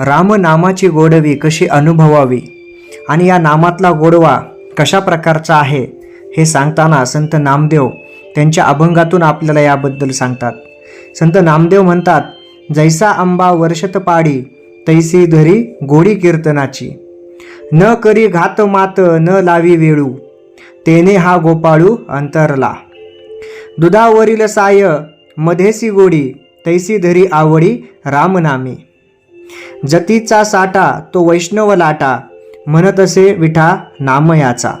रामनामाची गोडवी कशी अनुभवावी आणि या नामातला गोडवा कशा प्रकारचा आहे हे सांगताना संत नामदेव त्यांच्या अभंगातून आपल्याला याबद्दल सांगतात. संत नामदेव म्हणतात जैसा आंबा वर्षत पाडी तैसी धरी गोडी कीर्तनाची. न करी घात मात न लावी वेळू तेने हा गोपाळू अंतरला. दुधावरील साय मधेसी गोडी तैसी धरी आवडी रामनामी. जतीचा साठा तो वैष्णव लाटा म्हणत असे विठा नामयाचा.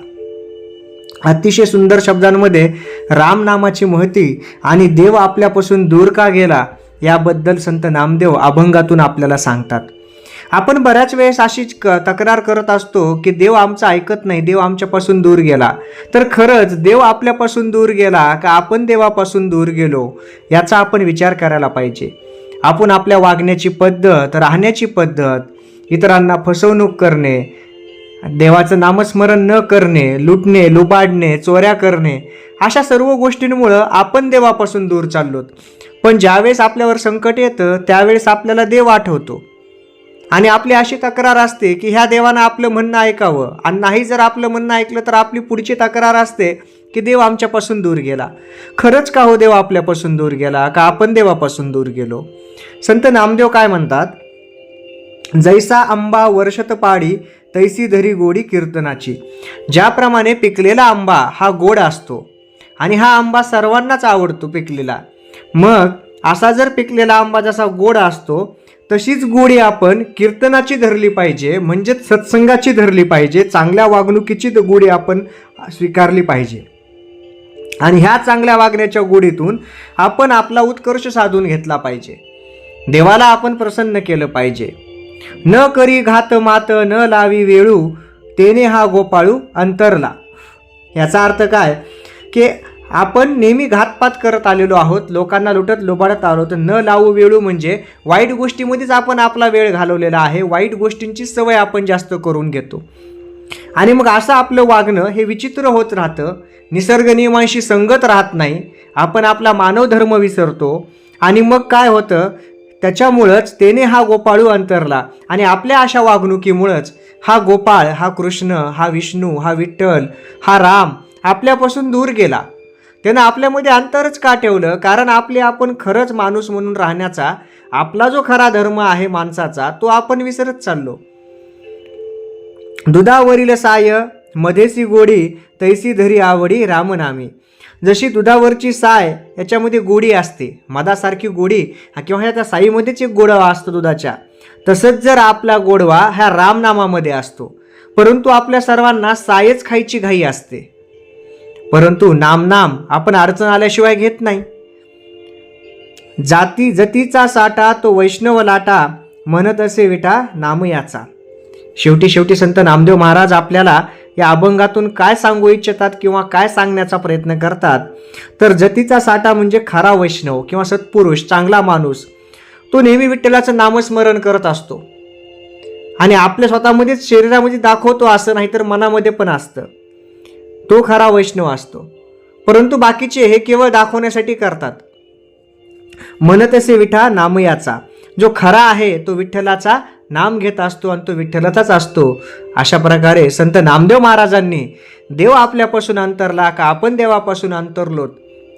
अतिशय सुंदर शब्दांमध्ये राम नामाची महती आणि देव आपल्यापासून दूर का गेला याबद्दल संत नामदेव अभंगातून आपल्याला सांगतात. आपण बऱ्याच वेळेस अशीच क तक्रार करत असतो की देव आमचं ऐकत नाही देव आमच्यापासून दूर गेला. तर खरंच देव आपल्यापासून दूर गेला का आपण देवापासून दूर गेलो? याचा आपण विचार करायला पाहिजे. आपण आपल्या वागण्याची पद्धत राहण्याची पद्धत इतरांना फसवणूक करणे देवाचं नामस्मरण न करणे लुटणे लुबाडणे चोऱ्या करणे अशा सर्व गोष्टींमुळं आपण देवापासून दूर चाललोत. पण ज्यावेळेस आपल्यावर संकट येतं त्यावेळेस आपल्याला देव आठवतो. आणि आपली अशी तक्रार असते की ह्या देवानं आपलं म्हणणं ऐकावं. आणि नाही जर आपलं म्हणणं ऐकलं तर आपली पुढची तक्रार असते की देव आमच्यापासून दूर गेला. खरंच का हो देव आपल्यापासून दूर गेला? का आपण देवापासून दूर गेलो? संत नामदेव काय म्हणतात? जैसा आंबा वर्षत पाडी तैसी धरी गोडी कीर्तनाची. ज्याप्रमाणे पिकलेला आंबा हा गोड असतो. आणि हा आंबा सर्वांनाच आवडतो पिकलेला. मग असा जर पिकलेला आंबा जसा गोड असतो तशीच गोडी आपण कीर्तनाची धरली पाहिजे म्हणजेच सत्संगाची धरली पाहिजे चांगल्या वागणुकीची गोडी आपण स्वीकारली पाहिजे. आणि ह्या चांगल्या वागण्याच्या गोडीतून आपण आपला उत्कर्ष साधून घेतला पाहिजे. देवाला आपण प्रसन्न केलं पाहिजे. न करी घात मात न लावी वेळू तेने हा गोपाळू अंतरला. याचा अर्थ काय? की आपण नेहमी घातपात करत आलेलो आहोत लोकांना लुटत लुबाडत आलो तर न लावू वेळू म्हणजे वाईट गोष्टीमध्येच आपण आपला वेळ घालवलेला आहे वाईट गोष्टींची सवय आपण जास्त करून घेतो. आणि मग असं आपलं वागणं हे विचित्र होत राहतं. निसर्ग नियमांशी संगत राहत नाही. आपण आपला मानव धर्म विसरतो. आणि मग काय होतं? त्याच्यामुळंच त्याने हा गोपाळू अंतरला. आणि आपल्या अशा वागणुकीमुळंच हा गोपाळ हा कृष्ण हा विष्णू हा विठ्ठल हा राम आपल्यापासून दूर गेला. त्यानं आपल्यामध्ये अंतरच का ठेवलं? कारण आपले आपण खरंच माणूस म्हणून राहण्याचा आपला जो खरा धर्म आहे माणसाचा तो आपण विसरत चाललो. दुधावरील साय मधेसी गोडी तैसी धरी आवडी रामनामी. जशी दुधावरची साय याच्यामध्ये गोडी असते. मधासारखी गोडी किंवा ह्या त्या साईमध्येच एक गोडवा असतो दुधाच्या. तसंच जर आपला गोडवा ह्या रामनामामध्ये असतो. परंतु आपल्या सर्वांना सायच खायची घाई असते. परंतु नामनाम आपण अडचण आल्याशिवाय घेत नाही. जाती जतीचा साठा तो वैष्णव लाटा म्हणत असे विटा नाम याचा शेवटी शेवटी संत नामदेव महाराज आपल्याला या अभंगातून काय सांगू इच्छितात किंवा काय सांगण्याचा प्रयत्न करतात? तर जतीचा साठा म्हणजे खरा वैष्णव किंवा सत्पुरुष चांगला माणूस. तो नेहमी विठ्ठलाचं नामस्मरण करत असतो. आणि आपल्या स्वतःमध्येच शरीरामध्ये दाखवतो असं नाही तर मनामध्ये पण असतं. तो खरा वैष्णव असतो. परंतु बाकीचे हे केवळ दाखवण्यासाठी करतात. म्हणत असे विठा नामयाचा. जो खरा आहे तो विठ्ठलाचा नाम घेत असतो आणि तो विठ्ठलाचाच असतो. अशा प्रकारे संत नामदेव महाराजांनी देव आपल्यापासून अंतरला का आपण देवापासून अंतरलोत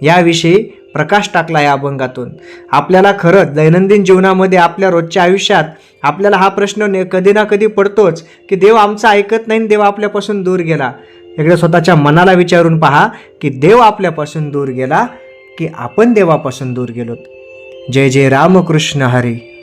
याविषयी प्रकाश टाकला या अभंगातून. आपल्याला खरंच दैनंदिन जीवनामध्ये आपल्या रोजच्या आयुष्यात आपल्याला हा प्रश्न ने कधी ना कधी पडतोच की देव आमचा ऐकत नाही आणि देव आपल्यापासून दूर गेला. एकदा स्वतःच्या मनाला विचारून पहा की देव आपल्यापासून दूर गेला की आपण देवापासून दूर गेलोत. जय जय रामकृष्ण हरी.